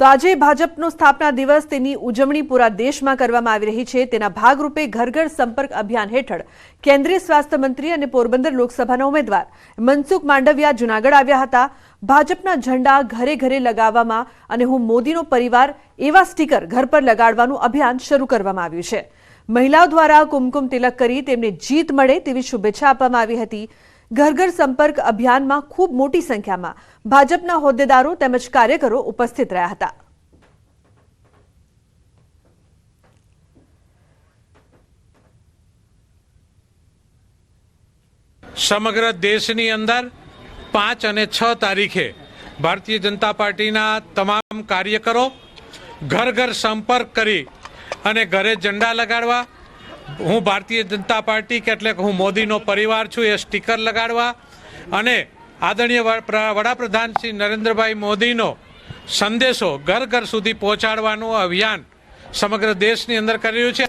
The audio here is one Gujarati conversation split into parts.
તો આજે ભાજપનો સ્થાપના દિવસ, તેની ઉજવણી પૂરા દેશમાં કરવામાં આવી રહી છે. તેના ભાગરૂપે ઘર ઘર સંપર્ક અભિયાન હેઠળ કેન્દ્રીય સ્વાસ્થ્ય મંત્રી અને પોરબંદર લોકસભાના ઉમેદવાર મનસુખ માંડવિયા જૂનાગઢ આવ્યા હતા. ભાજપના ઝંડા ઘરે ઘરે લગાવવામાં અને હું મોદીનો પરિવાર એવા સ્ટીકર ઘર પર લગાડવાનું અભિયાન શરૂ કરવામાં આવ્યું છે. મહિલાઓ દ્વારા કુમકુમ તિલક કરી તેમને જીત મળે તેવી શુભેચ્છા આપવામાં આવી હતી. ઘર ઘર સંપર્ક અભિયાનમાં ખૂબ મોટી સંખ્યામાં ભાજપના હોદ્દેદારો તેમજ કાર્યકરો ઉપસ્થિત રહ્યા હતા. સમગ્ર દેશની અંદર પાંચ અને છ તારીખે ભારતીય જનતા પાર્ટીના તમામ કાર્યકરો ઘર ઘર સંપર્ક કરી અને ઘરે ઝંડા લગાડવા હું ભારતીય જનતા પાર્ટી કે એટલે હું મોદીનો પરિવાર છું, એ સ્ટીકર લગાડવા અને આદરણીય વડાપ્રધાન શ્રી નરેન્દ્રભાઈ મોદીનો સંદેશો ઘર ઘર સુધી પહોંચાડવાનું અભિયાન સમગ્ર દેશની અંદર કરી રહ્યું છે.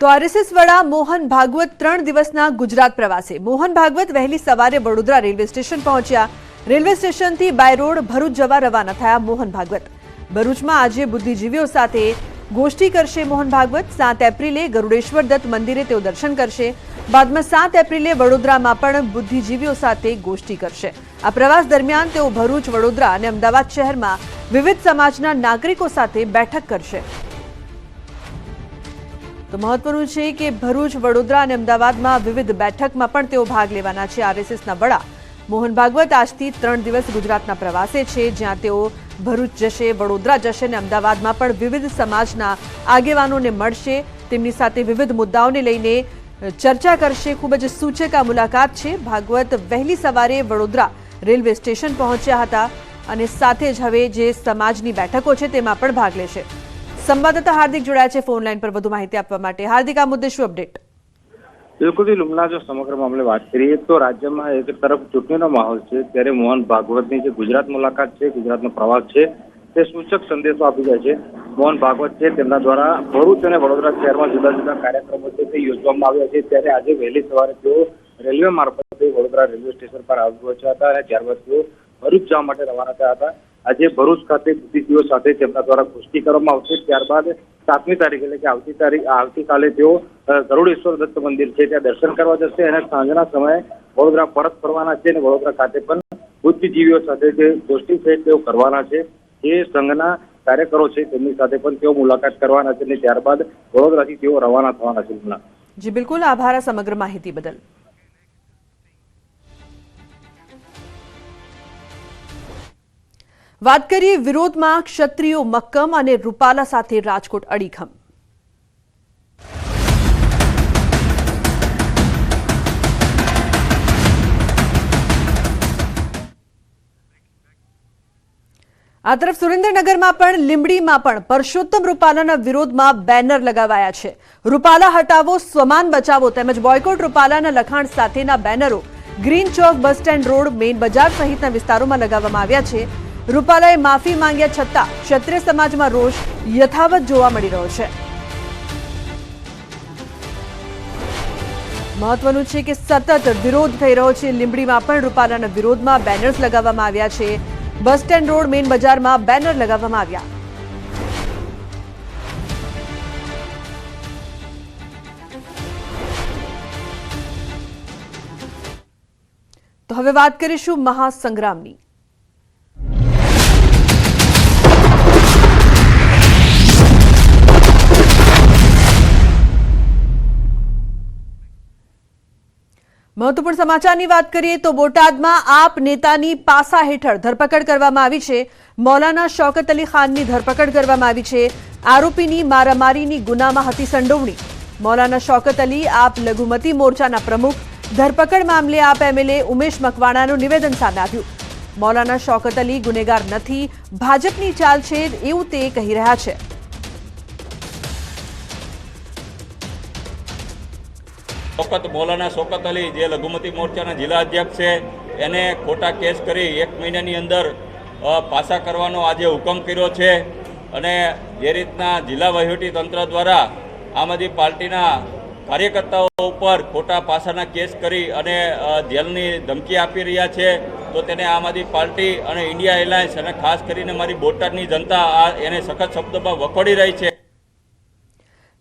તો આરએસએસ વડા મોહન ભાગવત ત્રણ દિવસના ગુજરાત પ્રવાસે. મોહન ભાગવત વહેલી સવારે વડોદરા રેલવે સ્ટેશન પહોંચ્યા. રેલવે સ્ટેશનથી બાય રોડ ભરૂચ જવા રવાના થયા મોહન ભાગવત. ભરૂચમાં આજે બુદ્ધિજીવીઓ સાથે ગોષ્ઠી કરશે મોહન ભાગવત. સાત એપ્રિલે ગરુડેશ્વર દત્ત મંદિરે તેઓ દર્શન કરશે. બાદમાં સાત એપ્રિલે વડોદરામાં પણ બુદ્ધિજીવીઓ સાથે ગોષ્ઠી કરશે. આ પ્રવાસ દરમિયાન તેઓ ભરૂચ, વડોદરા અને અમદાવાદ શહેરમાં વિવિધ સમાજના નાગરિકો સાથે બેઠક કરશે. તો મહત્વનું છે કે ભરૂચ, વડોદરા અને અમદાવાદમાં વિવિધ બેઠકમાં પણ તેઓ ભાગ લેવાના છે. આરએસએસના વડા મોહન ભાગવત આજથી ત્રણ દિવસ ગુજરાતના પ્રવાસે છે, જ્યાં તેઓ ભરૂચ જશે, વડોદરા જશે અને અમદાવાદમાં પણ વિવિધ સમાજના આગેવાનોને મળશે. તેમની સાથે વિવિધ મુદ્દાઓને લઈને ચર્ચા કરશે. ખૂબ જ સૂચક આ મુલાકાત છે. ભાગવત વહેલી સવારે વડોદરા રેલવે સ્ટેશન પહોંચ્યા હતા અને સાથે જ હવે જે સમાજની બેઠકો છે તેમાં પણ ભાગ લેશે. સંવાદદાતા હાર્દિક જોડાયા છે. ફોન લાઈન પર વધુ માહિતી આપવા માટે હાર્દિક આ મુદ્દે શું અપડેટ? બિલકુલથી લુમલા જો સમગ્ર મામલે વાત કરીએ તો રાજ્યમાં એક તરફ ચૂંટણીનો માહોલ છે, ત્યારે મોહન ભાગવતની જે ગુજરાત મુલાકાત છે, ગુજરાતનો પ્રવાસ છે, તે સૂચક સંદેશો આપી જાય છે. મોહન ભાગવત છે, તેમના દ્વારા ભરૂચ અને વડોદરા શહેરમાં જુદા જુદા કાર્યક્રમો છે, તે યોજવામાં આવ્યા છે. ત્યારે આજે વહેલી સવારે તેઓ રેલવે મારફતે વડોદરા રેલવે સ્ટેશન પર આવી પહોંચ્યા હતા અને ત્યારબાદ તેઓ ભરૂચ જવા માટે રવાના થયા હતા. આજે ભરૂચ ખાતે બુદ્ધિજીવીઓ સાથે તેમના દ્વારા પુષ્ટિ કરવામાં આવશે. ત્યારબાદ સાતમી તારીખ એટલે કે આવતી તારીખ આવતીકાલે તેઓ ગરુડેશ્વર દત્ત મંદિર છે, ત્યાં દર્શન કરવા જશે અને સાંજના સમયે વડોદરા પરત ફરવાના છે અને વડોદરા ખાતે પણ બુદ્ધિજીવીઓ સાથે જે ગોષ્ઠી છે તેઓ કરવાના છે. એ સંઘના કાર્યકરો છે તેમની સાથે પણ તેઓ મુલાકાત કરવાના છે અને ત્યારબાદ વડોદરાથી તેઓ રવાના થવાના છે જી, બિલકુલ. આભાર સમગ્ર માહિતી બદલ. વાત કરીએ વિરોધમાં ક્ષત્રિયો મક્કમ અને રૂપાલા સાથે રાજકોટ અડીખમ. આ તરફ સુરેન્દ્રનગરમાં પણ, લીંબડીમાં પણ પરસોત્તમ રૂપાલાના વિરોધમાં બેનર લગાવાયા છે. રૂપાલા હટાવો, સ્વમાન બચાવો તેમજ બોયકોટ રૂપાલાના લખાણ સાથેના બેનરો green Chowk bus stand road, main Bazaar સહિતના વિસ્તારોમાં લગાવવામાં આવ્યા છે. રૂપાલાએ માફી માંગ્યા છતાં ક્ષત્રિય સમાજમાં રોષ યથાવત જોવા મળી રહ્યો છે. મહત્વનું છે કે સતત વિરોધ થઈ રહ્યો છે. લીંબડીમાં પણ રૂપાલાના વિરોધમાં બેનર્સ લગાવવામાં આવ્યા છે. બસ સ્ટેન્ડ રોડ મેઇન બજારમાં બેનર લગાવવામાં આવ્યા. તો હવે વાત કરીશું મહાસંગ્રામની. મહત્વપૂર્ણ સમાચારની વાત કરીએ તો બોટાદમાં આપ નેતાની પાસા હેઠળ ધરપકડ કરવામાં આવી છે. મૌલાના શૌકત અલી ખાનની ધરપકડ કરવામાં આવી છે. આરોપીની મારામારીની ગુનામાં હતી સંડોવણી. મૌલાના શૌકત અલી આપ લઘુમતી મોરચાના પ્રમુખ. ધરપકડ મામલે આપ એમએલએ ઉમેશ મકવાણાનું નિવેદન સામે આવ્યું. મૌલાના શૌકત અલી ગુનેગાર નથી. ભાજપની ચાલ છે એવું તે કહી રહ્યા છે. શોકત મૌલાના શોકત અલી જે લઘુમતી મોરચાના જિલ્લા અધ્યક્ષ છે, એને ખોટા કેસ કરી એક મહિનાની અંદર પાસા કરવાનો આજે હુકમ કર્યો છે. અને જે રીતના જિલ્લા વહીવટી તંત્ર દ્વારા આમ આદમી પાર્ટીના કાર્યકર્તાઓ ઉપર ખોટા પાસાના કેસ કરી અને જેલની ધમકી આપી રહ્યા છે, તો તેને આમ આદમી પાર્ટી અને ઇન્ડિયા એલાયન્સ અને ખાસ કરીને મારી બોટાદની જનતા આ એને સખત શબ્દોમાં વખોડી રહી છે.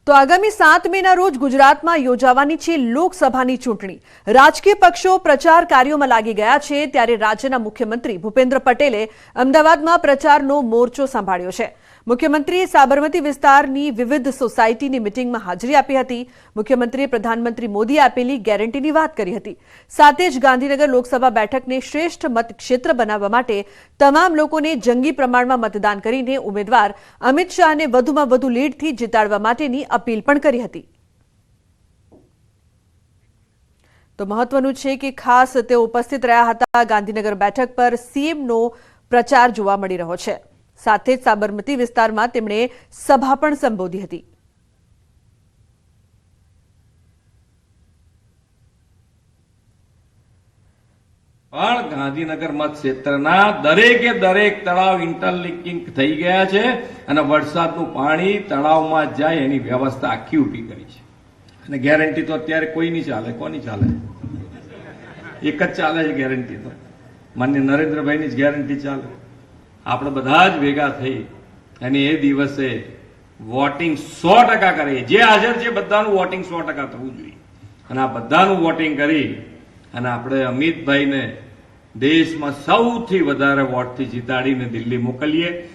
તો આગામી સાત મેના રોજ ગુજરાતમાં યોજાવાની છે લોકસભાની ચૂંટણી. રાજકીય પક્ષો પ્રચાર કાર્યોમાં લાગી ગયા છે, ત્યારે રાજ્યના મુખ્યમંત્રી ભૂપેન્દ્ર પટેલે અમદાવાદમાં પ્રચારનો મોરચો સંભાળ્યો છે. મુખ્યમંત્રીએ સાબરમતી વિસ્તારની વિવિધ સોસાયટીની મિટિંગમાં હાજરી આપી હતી. મુખ્યમંત્રીએ પ્રધાનમંત્રી મોદીએ આપેલી ગેરંટીની વાત કરી હતી. સાથે જ ગાંધીનગર લોકસભા બેઠકને શ્રેષ્ઠ મતક્ષેત્ર બનાવવા માટે તમામ લોકોને જંગી પ્રમાણમાં મતદાન કરીને ઉમેદવાર અમિત શાહને વધુમાં વધુ લીડથી જીતાડવા માટેની અપીલ પણ કરી હતી. તો મહત્વનું છે કે ખાસ તેઓ ઉપસ્થિત રહ્યા હતા. ગાંધીનગર બેઠક પર સીએમનો પ્રચાર જોવા મળી રહ્યો છે. સાથે જ સાબરમતી વિસ્તારમાં તેમણે સભા પણ સંબોધી હતી. પણ ગાંધીનગર મત ક્ષેત્રના દરેકે દરેક તળાવ ઇન્ટરલિંકિંગ થઈ ગયા છે અને વરસાદનું પાણી તળાવમાં જાય એની વ્યવસ્થા આખી ઊભી કરી છે. અને ગેરંટી તો અત્યારે કોઈ નહીં ચાલે? કોની ચાલે? એક જ ચાલે છે ગેરંટી તો. માન્ય નરેન્દ્રભાઈની જ ગેરંટી ચાલે. આપણે બધા જ ભેગા થઈ અને એ દિવસે વોટિંગ સો ટકા કરીએ. જે હાજર છે બધાનું વોટિંગ સો ટકા થવું જોઈએ. અને આ બધાનું વોટિંગ કરી અને આપણે અમિતભાઈને દેશમાં સૌથી વધારે વોટથી જીતાડીને દિલ્હી મોકલીએ.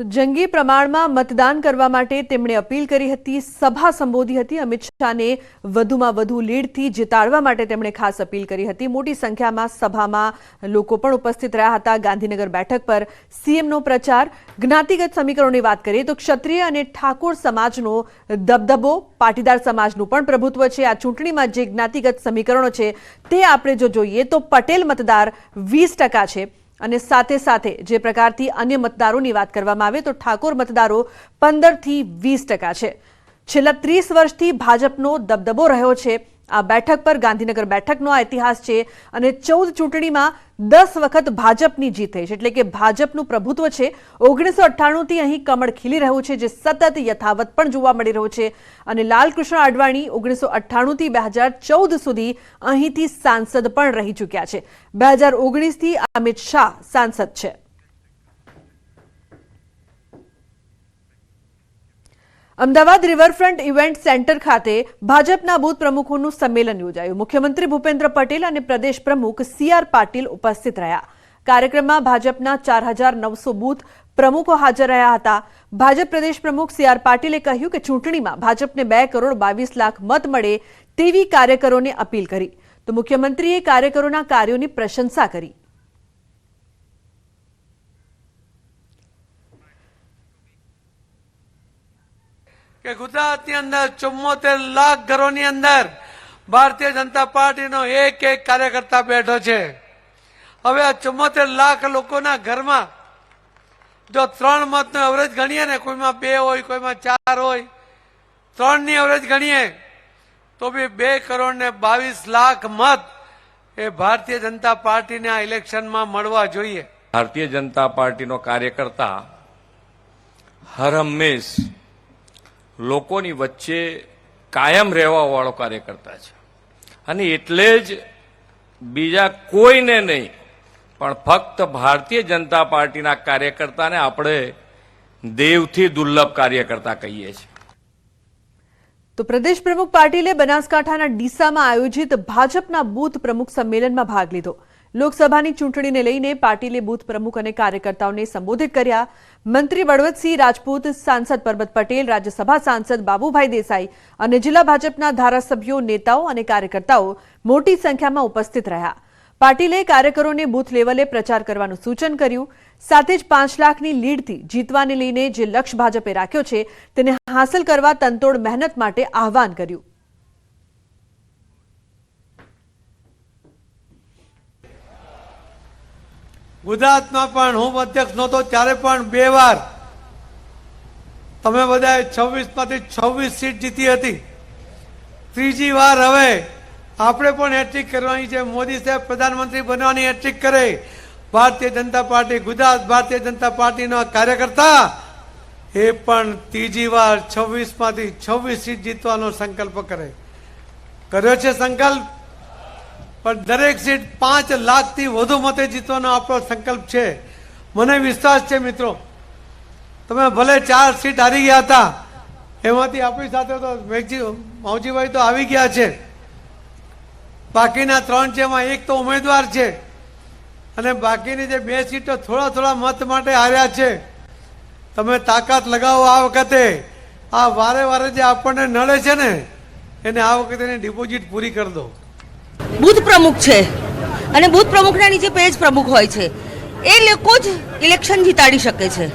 તો જંગી પ્રમાણમાં મતદાન કરવા માટે તેમણે અપીલ કરી હતી, સભા સંબોધી હતી. અમિત શાહને વધુમાં વધુ લીડથી જીતાડવા માટે તેમણે ખાસ અપીલ કરી હતી. મોટી સંખ્યામાં સભામાં લોકો પણ ઉપસ્થિત રહ્યા હતા. ગાંધીનગર બેઠક પર સીએમનો પ્રચાર, જ્ઞાતિગત સમીકરણોની વાત કરીએ તો ક્ષત્રિય અને ઠાકોર સમાજનો દબદબો, પાટીદાર સમાજનું પણ પ્રભુત્વ છે. આ ચૂંટણીમાં જે જ્ઞાતિગત સમીકરણો છે તે આપણે જો જોઈએ તો પટેલ મતદાર વીસ ટકા છે. અને સાથે સાથે જે પ્રકારથી અન્ય મતદારોની વાત કરવામાં આવે તો ઠાકોર મતદારો પંદરથી વીસ ટકા છે. છેલ્લા ત્રીસ વર્ષથી ભાજપનો દબદબો રહ્યો છે. આ બેઠક પર ગાંધીનગર બેઠકનો આ ઇતિહાસ છે અને ચૌદ ચૂંટણીમાં દસ વખત ભાજપની જીત થઈ છે. એટલે કે ભાજપનું પ્રભુત્વ છે. ઓગણીસો અઠ્ઠાણુંથી અહીં કમળ ખીલી રહ્યું છે, જે સતત યથાવત પણ જોવા મળી રહ્યું છે. અને લાલકૃષ્ણ અડવાણી ઓગણીસો અઠ્ઠાણુંથી બે હજાર ચૌદ સુધી અહીંથી સાંસદ પણ રહી ચૂક્યા છે. બે હજાર ઓગણીસથી અમિત શાહ સાંસદ છે. અમદાવાદ રિવરફ્રન્ટ ઇવેન્ટ સેન્ટર ખાતે ભાજપના બૂથ પ્રમુખોનું સંમેલન યોજાયું. મુખ્યમંત્રી ભૂપેન્દ્ર પટેલ અને પ્રદેશ પ્રમુખ સી આર પાટીલ ઉપસ્થિત રહ્યા. કાર્યક્રમમાં ભાજપના ચાર હજાર નવસો બૂથ પ્રમુખો હાજર રહ્યા હતા. ભાજપ પ્રદેશ પ્રમુખ સી આર પાટીલે કહ્યું કે ચૂંટણીમાં ભાજપને બે કરોડ બાવીસ લાખ મત મળે તેવી કાર્યકરોને અપીલ કરી. તો મુખ્યમંત્રીએ કાર્યકરોના કાર્યોની પ્રશંસા કરી. કે ગુજરાતની અંદર ચુમ્મોતેર લાખ ઘરોની અંદર ભારતીય જનતા પાર્ટીનો એક એક કાર્યકર્તા બેઠો છે. હવે આ ચુમ્મોતેર લાખ લોકોના ઘરમાં જો ત્રણ મતનો એવરેજ ગણીએ ને, કોઈમાં બે હોય, કોઈમાં ચાર હોય, ત્રણની એવરેજ ગણીએ, તો બી બે કરોડ ને બાવીસ લાખ મત એ ભારતીય જનતા પાર્ટીને આ ઇલેક્શનમાં મળવા જોઈએ. ભારતીય જનતા પાર્ટીનો કાર્યકર્તા હર હંમેશ લોકોની વચ્ચે કાયમ રહેવા વાળો કાર્યકર્તા છે. અને એટલે જ બીજા કોઈને નહીં, પણ ફક્ત ભારતીય જનતા પાર્ટીના કાર્યકર્તાને આપણે દેવથી દુર્લભ કાર્યકર્તા કહીએ છીએ. તો પ્રદેશ પ્રમુખ પાટીલે બનાસકાંઠાના ડીસામાં આયોજિત ભાજપના બૂથ પ્રમુખ સંમેલનમાં ભાગ લીધો. લોકસભાની ચૂંટણીને લઈને પાટીલે બૂથ પ્રમુખ અને કાર્યકર્તાઓને સંબોધિત કર્યા. મંત્રી બળવંતસિંહ રાજપૂત, સાંસદ પરબત પટેલ, રાજ્યસભા સાંસદ બાબુભાઈ દેસાઈ અને જિલ્લા ભાજપના ધારાસભ્યો, નેતાઓ અને કાર્યકર્તાઓ મોટી સંખ્યામાં ઉપસ્થિત રહ્યા. પાટીલે કાર્યકરોને બૂથ લેવલે પ્રચાર કરવાનું સૂચન કર્યું. સાથે જ પાંચ લાખની લીડથી જીતવાને લઈને જે લક્ષ્ય ભાજપે રાખ્યો છે, તેને હાંસલ કરવા તંતોડ મહેનત માટે આહવાન કર્યું. ગુજરાતમાં પણ હું અધ્યક્ષ નહોતો, ત્યારે પણ બે વાર તમે બધાએ છવ્વીસમાંથી છવ્વીસ સીટ જીતી હતી. ત્રીજી વાર હવે આપણે પણ હેટ્રિક કરવાની છે. મોદી સાહેબ પ્રધાનમંત્રી બનવાની હેટ્રિક કરે. ભારતીય જનતા પાર્ટી, ગુજરાત ભારતીય જનતા પાર્ટીના કાર્યકર્તા એ પણ ત્રીજી વાર છવ્વીસમાંથી છવ્વીસ સીટ જીતવાનો સંકલ્પ કરે. કર્યો છે સંકલ્પ? પણ દરેક સીટ પાંચ લાખથી વધુ મતે જીતવાનો આપણો સંકલ્પ છે. મને વિશ્વાસ છે મિત્રો. તમે ભલે ચાર સીટ હારી ગયા હતા, એમાંથી આપણી સાથે તો મેઘજી માવજીભાઈ તો આવી ગયા છે. બાકીના ત્રણ છે, એમાં એક તો ઉમેદવાર છે. અને બાકીની જે બે સીટો થોડા થોડા મત માટે હાર્યા છે. તમે તાકાત લગાવો આ વખતે. આ વારે વારે જે આપણને નડે છે ને, એને આ વખતે ડિપોઝિટ પૂરી કરી દો. બૂથ પ્રમુખ છે. અને બુથ પ્રમુખના નીચે પેજ પ્રમુખ હોય છે. એ લોકો જ ઇલેક્શન જીતાડી શકે છે.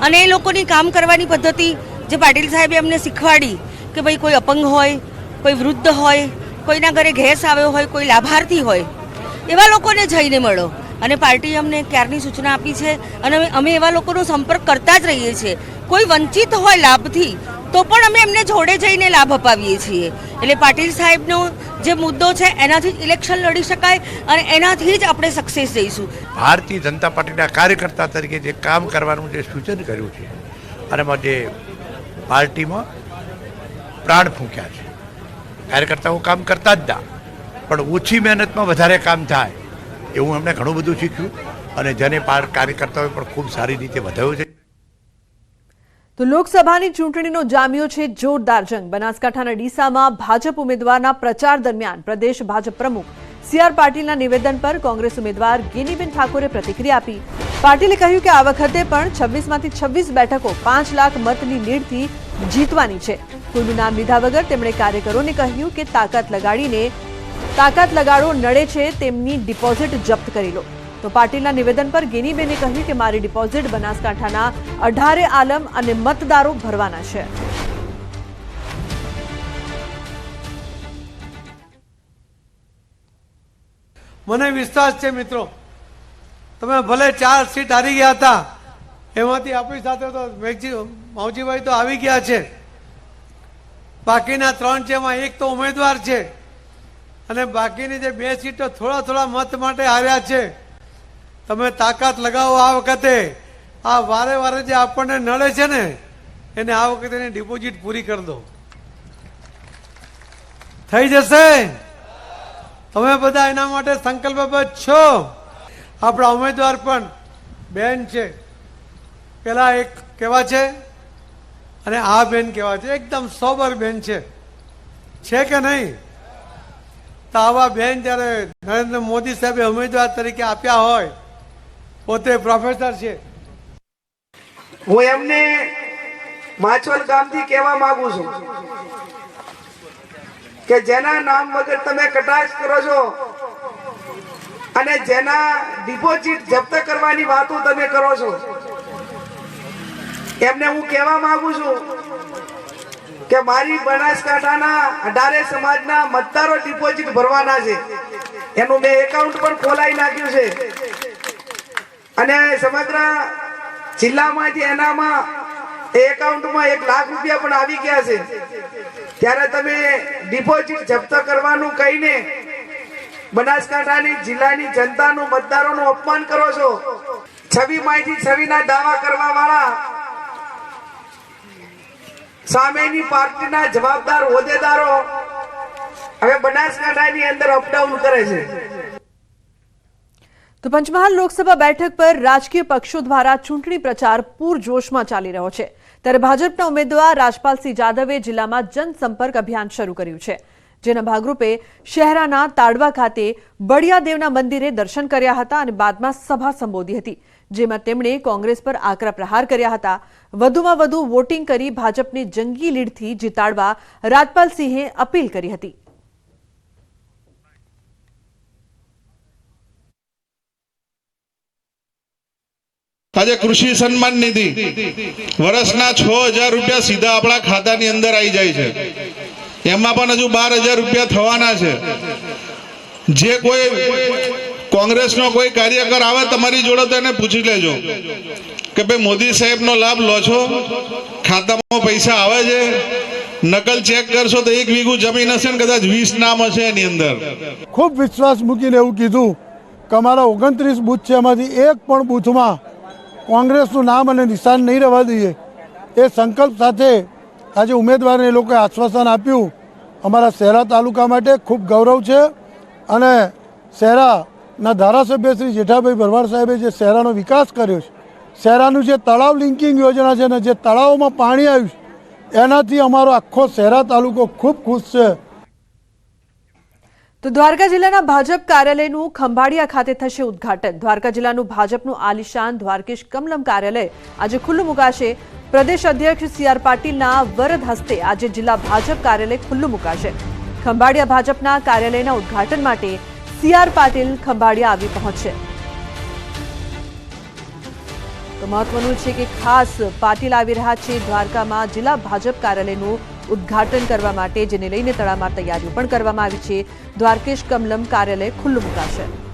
અને એ લોકોની કામ કરવાની પદ્ધતિ જે પાટીલ સાહેબે અમને શીખવાડી કે ભાઈ કોઈ અપંગ હોય, કોઈ વૃદ્ધ હોય, કોઈના ઘરે ગેસ આવ્યો હોય, કોઈ લાભાર્થી હોય, એવા લોકોને જઈને મળો. અને પાર્ટીએ અમને ક્યારની સૂચના આપી છે? અને અમે- અમે એવા લોકોનો સંપર્ક કરતા જ રહીએ છીએ. કોઈ વંચિત હોય લાભથી તો પણ અમે એમને જોડે જઈને લાભ અપાવીએ છીએ. એટલે પાટીલ સાહેબનો જે મુદ્દો છે, એનાથી જ ઇલેક્શન લડી શકાય અને એનાથી જ આપણે સક્સેસ જઈશું ભારતીય જનતા પાર્ટીના કાર્યકર્તા તરીકે જે કામ કરવાનું જે સૂચન કર્યું છે, અને એમાં જે પાર્ટીમાં પ્રાણ ફૂંક્યા છે. કાર્યકર્તાઓ કામ કરતા જ ના, પણ ઓછી મહેનતમાં વધારે કામ થાય, એવું એમણે ઘણું બધું શીખ્યું, અને જેને પાર કાર્યકર્તાઓએ પણ ખૂબ સારી રીતે વધાવ્યું છે. તો લોકસભાની ચૂંટણીનો જામ્યો છે, જોરદાર જંગ. બનાસકાંઠાના ડીસામાં ભાજપ ઉમેદવારના પ્રચાર દરમિયાન પ્રદેશ ભાજપ પ્રમુખ સીઆર પાટીલના નિવેદન પર કોંગ્રેસ ઉમેદવાર ગેનીબેન ઠાકોરે પ્રતિક્રિયા આપી. પાટીલે કહ્યું કે આ વખતે પણ છવ્વીસમાંથી છવ્વીસ બેઠકો પાંચ લાખ મતની લીડથી જીતવાની છે. કોઈનું નામ લીધા વગર તેમણે કાર્યકરોને કહ્યું કે તાકાત લગાડીને તાકાત લગાડો, નડે છે, તેમની ડિપોઝિટ જપ્ત કરી લો. તો પાટીલના નિવેદન પર ગેનીબેને કહ્યું કે મારી ડિપોઝિટ બનાસકાંઠાના અઢારે આલમ અને મતદારો ભરવાના છે. મને વિશ્વાસ છે મિત્રો. તમે ભલે ચાર સીટ હારી ગયા હતા, એમાંથી આપણી સાથે તો મેઘજી, માવજીભાઈ તો આવી ગયા છે. બાકીના ત્રણ છે, એમાં એક તો ઉમેદવાર છે. અને બાકીની જે બે સીટો થોડા થોડા મત માટે હાર્યા છે. તમે તાકાત લગાવો આ વખતે. આ વારે વારે જે આપણને નડે છે ને, એને આ વખતે એની ડિપોઝિટ પૂરી કરી દો. થઈ જશે? તમે બધા એના માટે સંકલ્પબદ્ધ છો? આપણા ઉમેદવાર પણ બેન છે. પેલા એક કેવા છે? અને આ બેન કેવા છે? એકદમ સોબર બેન છે. છે કે નહીં? તો આવા બેન જ્યારે નરેન્દ્ર મોદી સાહેબે ઉમેદવાર તરીકે આપ્યા હોય પોતે પ્રોફેસર છે. હું એમને માછવલ ગામથી કહેવા માંગુ છું કે જેના નામ વગર તમે કટાક્ષ કરો છો અને જેના ડિપોઝિટ જપ્ત કરવાની વાતો તમે કરો છો, એમને હું કહેવા માંગુ છું કે મારી બનાસકાંઠાના અઢારે સમાજના મતદારો ડિપોઝિટ ભરવાના છે. એનું મેં એકાઉન્ટ પણ ખોલાઈ નાખ્યું છે. અને સમગ્ર જિલ્લામાંથી એનામાં એકાઉન્ટમાં એક લાખ રૂપિયા પણ આવી ગયા છે. ત્યારે તમે ડિપોઝિટ જપ્ત કરવાનું કહીને બનાસકાંઠાની જિલ્લાની જનતાનું મતદારોનું અપમાન કરો છો. છવી માહિતી છવીના દાવા કરવા વાળા સામેની પાર્ટીના જવાબદાર હોદ્દેદારો હવે બનાસકાંઠાની અંદર અપડાઉન કરે છે. તો પંચમહાલ લોકસભા બેઠક પર રાજકીય પક્ષો દ્વારા ચૂંટણી પ્રચાર પૂરજોશમાં ચાલી રહ્યો છે. ત્યારે ભાજપના ઉમેદવાર રાજપાલસિંહ જાદવે જિલ્લામાં જનસંપર્ક અભિયાન શરૂ કર્યું છે. જેના ભાગરૂપે શહેરાના તાડવા ખાતે બળિયાદેવના મંદિરે દર્શન કર્યા હતા અને બાદમાં સભા સંબોધી હતી. જેમાં તેમણે કોંગ્રેસ પર આકરા પ્રહાર કર્યા હતા. વધુમાં વધુ વોટિંગ કરી ભાજપને જંગી લીડથી જીતાડવા રાજપાલસિંહે અપીલ કરી હતી. આજે કૃષિ સન્માન નિધિ. વર્ષના છ હજાર રૂપિયા સીધા આપણા ખાતાની અંદર આવી જાય છે. એમાં પણ હજુ બાર હજાર રૂપિયા થવાના છે. જે કોઈ કોંગ્રેસનો કોઈ કાર્યકર આવે તમારી જોડે તો એને પૂછી લેજો. કે ભાઈ મોદી સાહેબનો લાભ લો છો? ખાતામાં પૈસા આવે છે? નકલ ચેક કરશો તો એક વીઘું જમીન હશે ને કદાચ વીસ નામ હશે એની અંદર. ખૂબ વિશ્વાસ મૂકીને એવું કીધું કે અમારા ઓગણત્રીસ બૂથ છે, એમાંથી એક પણ બૂથમાં કોંગ્રેસનું નામ અને નિશાન નહીં રહેવા દઈએ, એ સંકલ્પ સાથે આજે ઉમેદવારને એ લોકોએ આશ્વાસન આપ્યું. અમારા શહેરા તાલુકા માટે ખૂબ ગૌરવ છે અને શહેરાના ધારાસભ્ય શ્રી જેઠાભાઈ ભરવાડ સાહેબે જે શહેરાનો વિકાસ કર્યો છે શહેરાનું જે તળાવ લિંકિંગ યોજના છે ને જે તળાવોમાં પાણી આવ્યું છે, એનાથી અમારો આખો શહેરા તાલુકો ખૂબ ખુશ છે. તો દ્વારકા જિલ્લાના ભાજપ કાર્યાલયનું ખંભાળિયા ખાતે થશે ઉદ્ઘાટન. દ્વારકા જિલ્લાનું ભાજપનું આલિશાન દ્વારકેશ કમલમ કાર્યાલય આજે ખુલ્લું મુકાશે. પ્રદેશ અધ્યક્ષ સી આર પાટીલના વરદ હસ્તે આજે જિલ્લા ભાજપ કાર્યાલય ખુલ્લું મુકાશે. ખંભાળિયા ભાજપના કાર્યાલયના ઉદ્ઘાટન માટે સી આર પાટીલ ખંભાળિયા આવી પહોંચશે. તો મહત્વનું છે કે ખાસ પાટીલ આવી રહ્યા છે. દ્વારકામાં જિલ્લા ભાજપ કાર્યાલયનું ઉદ્ઘાટન કરવા માટે, જેને લઈને તડામાર તૈયારીઓ પણ કરવામાં આવી છે. દ્વારકેશ કમલમ કાર્યાલય ખુલ્લું મુકાશે.